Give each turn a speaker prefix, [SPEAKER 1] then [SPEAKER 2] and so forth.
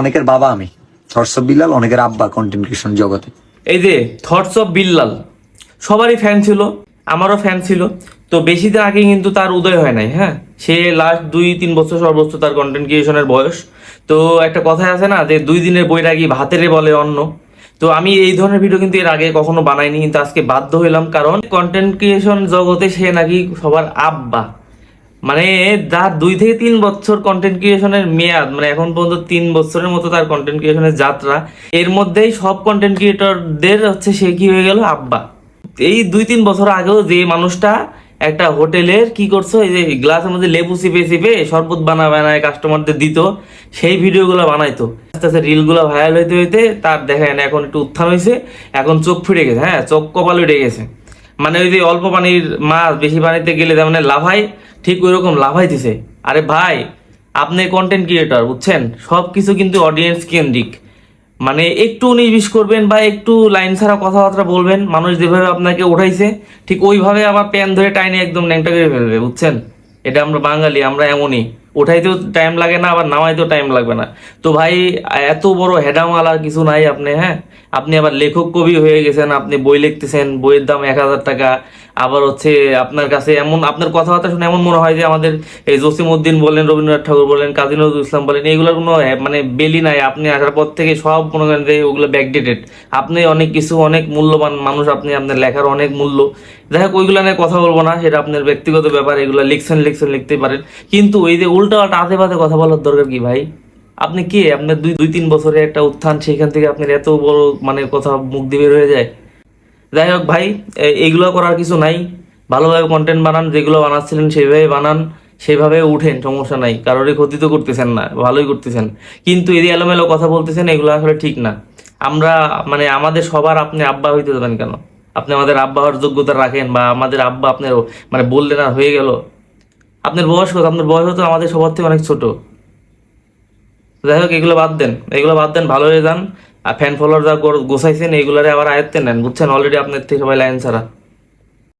[SPEAKER 1] অনেকের বাবা আমি। থর্স বিল্লাল অনেকের আব্বা কন্টেন্ট ক্রিয়েশন জগতে।
[SPEAKER 2] এই যে থটস অফ বিল্লাল সবারই ফ্যান ছিল, আমারও ফ্যান ছিল, তো বেশি দিন আগে কিন্তু তার উদয় হয় নাই হ্যাঁ? সে লাস্ট দুই, তিন বছর সর্বোচ্চ তার কন্টেন্ট ক্রিয়েশনের বয়স। তো একটা কথা আছে না, যে দুই দিনের বইটা কি ভাতেরে বলে অন্য তো আমি এই ধরনের ভিডিও কিন্তু এর আগে কখনো বানাইনি, কিন্তু আজকে বাধ্য হইলাম, কারণ কন্টেন্ট ক্রিয়েশন জগতে সে নাকি সবার আব্বা। মানে যার দুই থেকে তিন বছর কন্টেন্ট ক্রিয়েশনের মেয়াদ মানে এখন পর্যন্ত তিন বছরের মতো তার কন্টেন্ট ক্রিয়েশনের যাত্রা, এর মধ্যেই সব কন্টেন্ট ক্রিয়েটরদের হচ্ছে সে কি হয়ে গেল? আব্বা। এই দুই তিন বছর আগেও যে মানুষটা একটা হোটেলের কি করছ, এই যে গ্লাসের মধ্যে লেবু চিপে চিপে শরবত বানা, বানায় কাস্টমারদের দিত, সেই ভিডিওগুলো বানাইতো। আস্তে আস্তে রিলগুলো ভাইরাল হইতে হইতে তার দেখেন এখন একটু উত্থান হয়েছে এখন চোখ ফিরে গেছে হ্যাঁ চোখ কপাল উঠে গেছে। মানে ওই যে অল্প পানির মাছ বেশি পানিতে গেলে তার মানে লাভাই ঠিক ওই রকম লাভাই দিছে। আরে ভাই, আপনি কন্টেন্ট ক্রিয়েটর বুঝছেন? সব কিছু কিন্তু অডিয়েন্স কেন্দ্রিক। মানে একটু উনিশ বিশ করবেন বা একটু লাইন ছাড়া কথাবার্তা বলবেন, মানুষ যেভাবে আপনাকে উঠাইছে, ঠিক ওইভাবে আবার প্যান ধরে টাইনে একদম ন্যাংটা করে ফেলবে, বুঝছেন? এটা আমরা বাঙালি, আমরা এমনই। উঠাইতেও টাইম লাগে না, আবার নামাইতেও টাইম লাগবে না। তো ভাই, এত বড় হেডামালা কিছু নাই আপনি হ্যাঁ? আপনি আবার লেখক কবি হয়ে গেছেন, আপনি বই লিখতেছেন, বইয়ের দাম এক হাজার টাকা। আবার হচ্ছে আপনার কাছে এমন, আপনার কথাবার্তা শুনে এমন মনে হয় যে আমাদের এই জসিম উদ্দিন বলেন, রবীন্দ্রনাথ ঠাকুর বলেন, কাজী নজরুল ইসলাম বলেন এগুলোর কোনো মানে বেলি নাই। আপনি আসার পর থেকে সব মনে করেন যে ওগুলো ব্যাকডেটেড আপনি অনেক কিছু, অনেক মূল্যবান মানুষ, আপনি আপনার লেখার অনেক মূল্য। যাই হোক, ওইগুলো নিয়ে কথা বলব না, সেটা আপনার ব্যক্তিগত ব্যাপার, এগুলো লিখছেন লিখছেন লিখতে পারেন। কিন্তু ওই যে উল্টা পাল্টা আধে বাধে কথা বলার দরকার কি ভাই? আপনি কে? আপনার দুই দুই, তিন বছরে একটা উত্থান, সেখান থেকে আপনার এত বড় মানে কথা মুখ বের হয়ে যায়। যাই হোক ভাই এইগুলো করার কিছু নাই। ভালোভাবে কন্টেন্ট বানান, যেগুলো বানাচ্ছিলেন সেইভাবে বানান সেইভাবে উঠেন, সমস্যা নাই। কারোরই ক্ষতি তো করতেছেন না, ভালোই করতেছেন। কিন্তু এদি এলোমেলো কথা বলতেছেন, এগুলো আসলে ঠিক না। আমরা মানে আমাদের সবার আপনি আব্বা হইতে দেবেন কেন? আপনি আমাদের আব্বা হওয়ার যোগ্যতা রাখেন বা আমাদের আব্বা আপনার মানে বললেন আর হয়ে গেল। আপনার বয়স কত? আপনার বয়স তো আমাদের সবার থেকে অনেক ছোট। যাই হোক, এগুলো বাদ দেন। এগুলো বাদ দেন, ভালো হয়ে যান। আর ফ্যান ফলোয়ার যা গোছাইছেন, এইগুলারে আবার আয়ত্তে নেন। বুঝছেন? অলরেডি আপনার থেকে সবাই লাইন ছাড়া।